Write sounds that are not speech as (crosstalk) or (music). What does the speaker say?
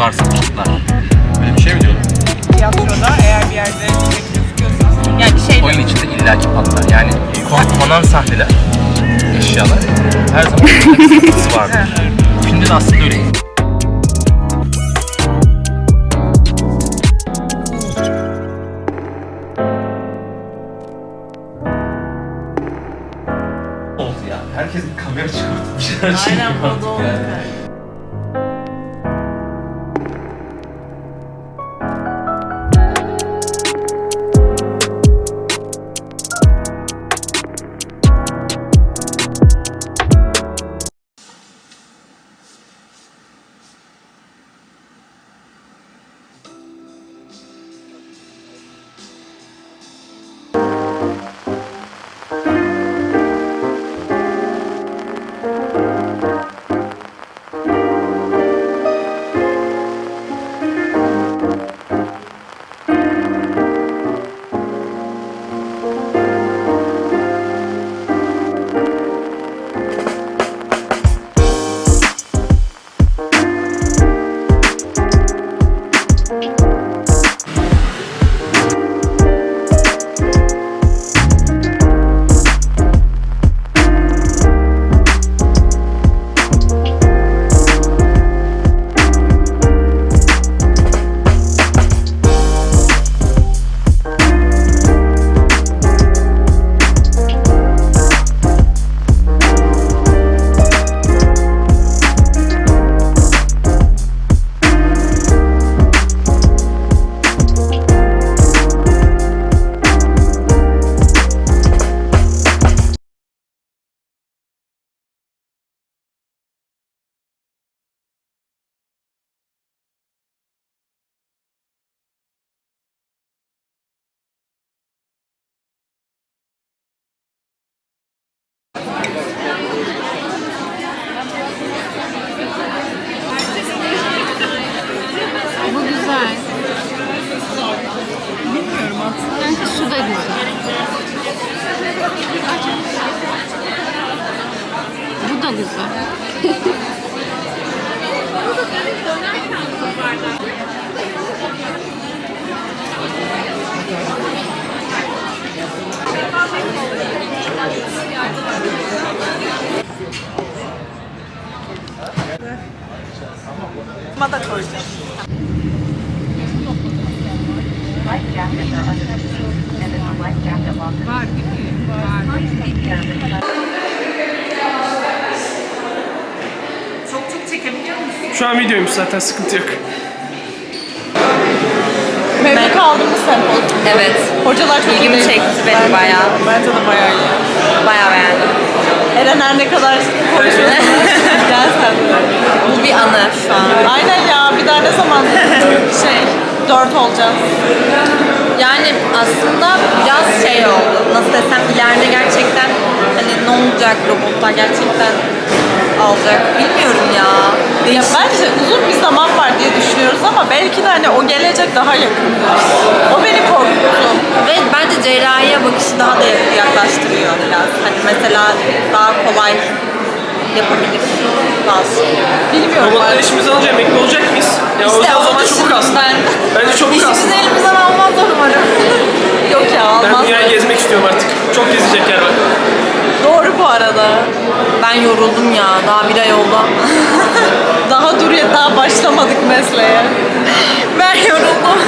tutarsa patlar. Öyle bir şey mi diyorlar? Tiyatroda eğer bir yerde sürekli gözüküyorsanız yani bir şey Oyun içinde illaki patlar. Yani kon- konan sahneler, eşyalar her zaman bir (laughs) sıkıntısı vardır. Filmde de aslında öyle. oldu ya. Herkes kamera çıkartıp bir şeyler çekiyor. Aynen, bu da Güzel. Ama da koyacağım. Life jackets are unnecessary, çekebiliyor musun? Şu an videoymuş zaten sıkıntı yok. Memnun kaldığımız sempozyum. Evet. Hocalar çok İlgimi iyi. çekti benim Bence- bayağı. Bence de bayağı iyi. Bayağı beğendim. Eren her ne kadar konuşuyorsa (laughs) gel sen de. Bu bir anı şu an. Aynen ya bir daha ne zaman (laughs) şey dört olacağız. Yani aslında biraz şey oldu. Nasıl desem ileride gerçekten hani ne olacak robotlar gerçekten alacak. Bilmiyorum ya. Ya bence uzun bir zaman var diye düşünüyoruz ama belki de hani o gelecek daha yakındır. O beni korkuttu. Ve bence cerrahiye bakışı daha da yaklaştırıyor biraz. Hani mesela daha kolay yapabilir bazı. Bilmiyorum. Robotları ben. işimize alınca emekli olacak mıyız? Ya o, İşte o zaman çabuk alsın. ben. Bence çabuk alsın. İşimizi elimizden almazlar umarım. Yok ya Ben almaz. dünyayı gezmek istiyorum artık. Çok gezecek yer var. Arada. Ben yoruldum ya. Daha bir ay oldu. (laughs) Daha dur ya daha başlamadık mesleğe. ben yoruldum.